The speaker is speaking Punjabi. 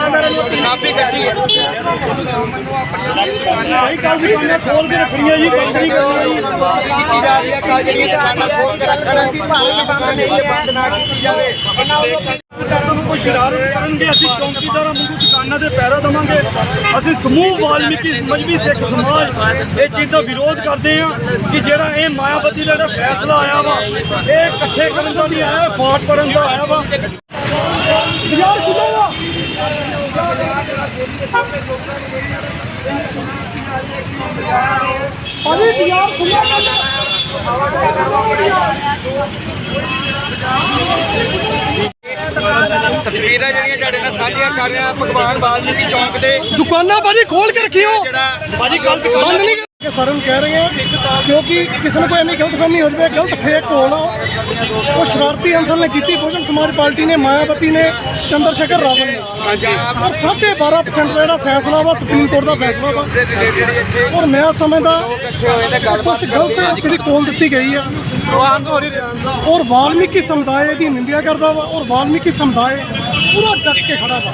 ਕਾਫੀ ਗੱਡੀ ਹੈ। ਭਾਈ ਕੱਲ ਦੁਕਾਨਾਂ ਖੋਲ ਕੇ ਰੱਖਣੀਆਂ ਜੀ ਕੰਪਨੀ ਕੀਤੀ ਜਾ ਰਹੀ ਹੈ ਕੱਲ ਜਿਹੜੀਆਂ ਦੁਕਾਨਾਂ ਖੋਲ ਕੇ ਰੱਖਣ ਕੋਈ ਵੀ ਦੁਕਾਨ ਜਿਹੜੀ ਹੈ ਬੰਦ ਨਾ ਕੀਤੀ ਜਾਵੇ। ਨੂੰ ਕੋਈ ਸ਼ਰਾਰਤ ਕਰਨਗੇ ਅਸੀਂ ਚੌਂਕੀਦਾਰਾਂ ਵਾਂਗੂ ਦੁਕਾਨਾਂ ਦੇ ਪਹਿਰਾ ਦੇਵਾਂਗੇ। ਅਸੀਂ ਸਮੂਹ ਵਾਲਮੀਕੀ ਮਜਬੀ ਸਿੱਖ ਸਮਾਜ ਇਹ ਚੀਜ਼ ਦਾ ਵਿਰੋਧ ਕਰਦੇ ਆ ਕਿ ਜਿਹੜਾ ਇਹ ਮਾਇਆਵਤੀ ਦਾ ਜਿਹੜਾ ਫੈਸਲਾ ਆਇਆ ਵਾ ਇਹ ਇਕੱਠੇ ਕਰਨ ਦਾ ਨਹੀਂ ਆਇਆ ਫਾਟ ਪੜਨ ਦਾ ਆਇਆ ਵਾ ਯਾਰ ਖੁੱਲੇਗਾ ਅਰੇ ਯਾਰ ਖੁੱਲੇਗਾ ਤਸਵੀਰਾਂ ਜਿਹੜੀਆਂ ਤੁਹਾਡੇ ਨਾਲ ਸਾਂਝੀਆਂ ਕਰ ਰਹੇ ਭਗਵਾਨ ਵਾਲਮੀਕੀ ਚੌਂਕ ਦੇ ਦੁਕਾਨਾਂ ਭਾਜੀ ਖੋਲ ਕੇ ਰੱਖਿਓ। ਜਿਹੜਾ ਭਾਜੀ ਗਲਤ ਬੰਦ ਨਹੀਂ ਕਿ ਸਰ ਨੂੰ ਕਹਿ ਰਹੇ ਆ ਕਿਉਂਕਿ ਕਿਸੇ ਨੂੰ ਕੋਈ ਐਵੇਂ ਗਲਤਫਹਿਮੀ ਹੋ ਜਾਵੇ ਗਲਤ ਫੇਕ ਹੋਣਾ ਉਹ ਸ਼ਰਾਰਤੀ ਅੰਸਰ ਨੇ ਕੀਤੀ ਬਹੁਜਨ ਸਮਾਜ ਪਾਰਟੀ ਨੇ ਮਾਇਆਵਤੀ ਨੇ ਚੰਦਰ ਸ਼ੇਖਰ ਰਾਵਲ ਨੇ। ਔਰ ਸਾਢੇ 12% ਦਾ ਜਿਹੜਾ ਫੈਸਲਾ ਵਾ ਸੁਪਰੀਮ ਕੋਰਟ ਦਾ ਫੈਸਲਾ ਵਾ। ਔਰ ਮੈਂ ਸਮਝਦਾ ਕੁਝ ਗਲਤ ਜਿਹੜੀ ਕੋਲ ਦਿੱਤੀ ਗਈ ਆ। ਔਰ ਵਾਲਮੀਕੀ ਸਮੁਦਾਇ ਦੀ ਨਿੰਦਿਆ ਕਰਦਾ ਵਾ ਔਰ ਵਾਲਮੀਕੀ ਸਮੁਦਾਇ ਪੂਰਾ ਡਟ ਕੇ ਖੜਾ ਵਾ।